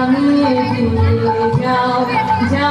নামে যাও যা